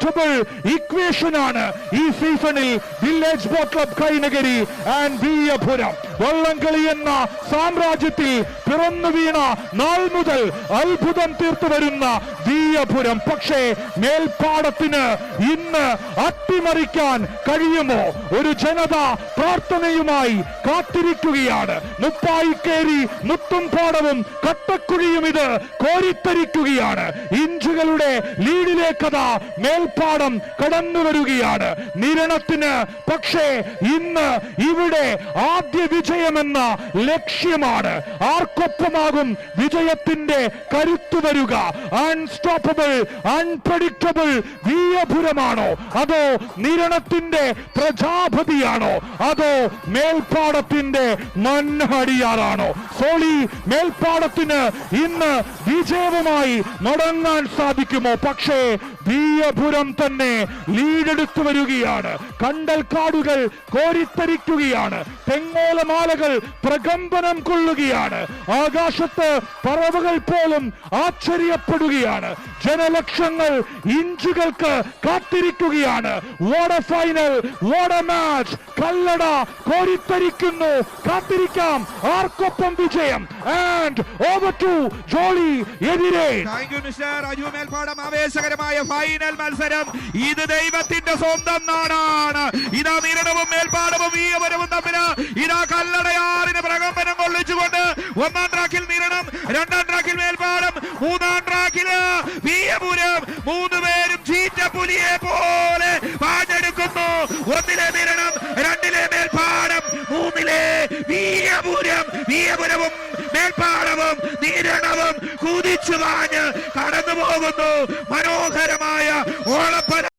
Unbeatable equation ആണ് ഈ സീസണിൽ village boat club Kainakary and B വള്ളംകളി എന്ന സാമ്രാജ്യത്തിൽ പിറന്നു വീണ നാൾ മുതൽ അത്ഭുതം തീർത്തു വരുന്ന വീയപുരം പക്ഷേ മേൽപ്പാടത്തിന് ഇന്ന് അട്ടിമറിക്കാൻ കഴിയുമോ? ഒരു ജനത പ്രാർത്ഥനയുമായി കാത്തിരിക്കുകയാണ്. മുപ്പായി കയറി മുത്തും പാടവും കട്ടക്കുഴിയും ഇത് കോരിത്തരിക്കുകയാണ്. ഇഞ്ചുകളുടെ ലീഡിലേക്കതാ മേൽപ്പാടം കടന്നു വരികയാണ് നിരണത്തിന് പക്ഷേ ഇന്ന് ഇവിടെ ആദ്യ വിജയമെന്ന ലക്ഷ്യമാണ്. ആർക്കൊപ്പമാകും വിജയത്തിന്റെ കരുത്തു വരിക. അൺസ്റ്റോപ്പബിൾ അൺപ്രഡിക്റ്റബിൾ വീയപുരമാണോ അതോ നിരണത്തിന്റെ പ്രജാപതിയാണോ? അതോ മേൽപ്പാടത്തിന്റെ മണ്ണടിയാറാണോ സോളി മേൽപ്പാടത്തിന് ഇന്ന് വിജയവുമായി മടങ്ങാൻ സാധിക്കുമോ? പക്ഷേ വീയപുരം തന്നെ ലീഡെടുത്തു വരികയാണ്. കണ്ടൽ കാടുകൾ കോരിത്തരിക്കുകയാണ്. തെങ്ങോലമാലകൾ പ്രകമ്പനം കൊള്ളുകയാണ്. ആകാശത്ത് പറവുകൾ പോലും ആശ്ചര്യപ്പെടുകയാണ്. ജനലക്ഷങ്ങൾ ഇഞ്ചുകൾക്ക് കാത്തിരിക്കുകയാണ്. വാട ഫൈനൽ വാട മാച്ച് കല്ലട കോരിത്തരിക്കുന്നു. കാത്തിരിക്കാം. ആർക്കൊപ്പം വിജയം? ആൻഡ് ഓവർ ടു ജോളി എതിരെ. ആവേശകരമായ ഫൈനൽ മത്സരം. ഇത് ദൈവത്തിന്റെ സ്വന്തം നാടാണ്. ഇതാ നിരണവും മേൽപ്പാടവും ഈയവരവും തമ്മിൽ. ഇതാ കല്ലടയാറിന് പ്രകമ്പനം കൊള്ളിച്ചുകൊണ്ട് ഒന്നാം ട്രാക്കിൽ നിരണം രണ്ടാം ട്രാക്കിൽ മേൽപ്പാടം മൂന്നാം ട്രാക്കിൽ വീയപുരം മൂന്ന് പേരും ചീറ്റപ്പുലിയെ പോലെ പാഞ്ഞെടുക്കുന്നു ഒന്നിലെ നിരണം രണ്ടിലെ മേൽപ്പാടം മൂന്നിലെ വീയപുരം വീയപുരവും മേൽപ്പാടവും നീരണവും കുതിച്ചു വാഞ്ഞ് കടന്നു പോകുന്നു മനോഹരമായ ഓളപ്പന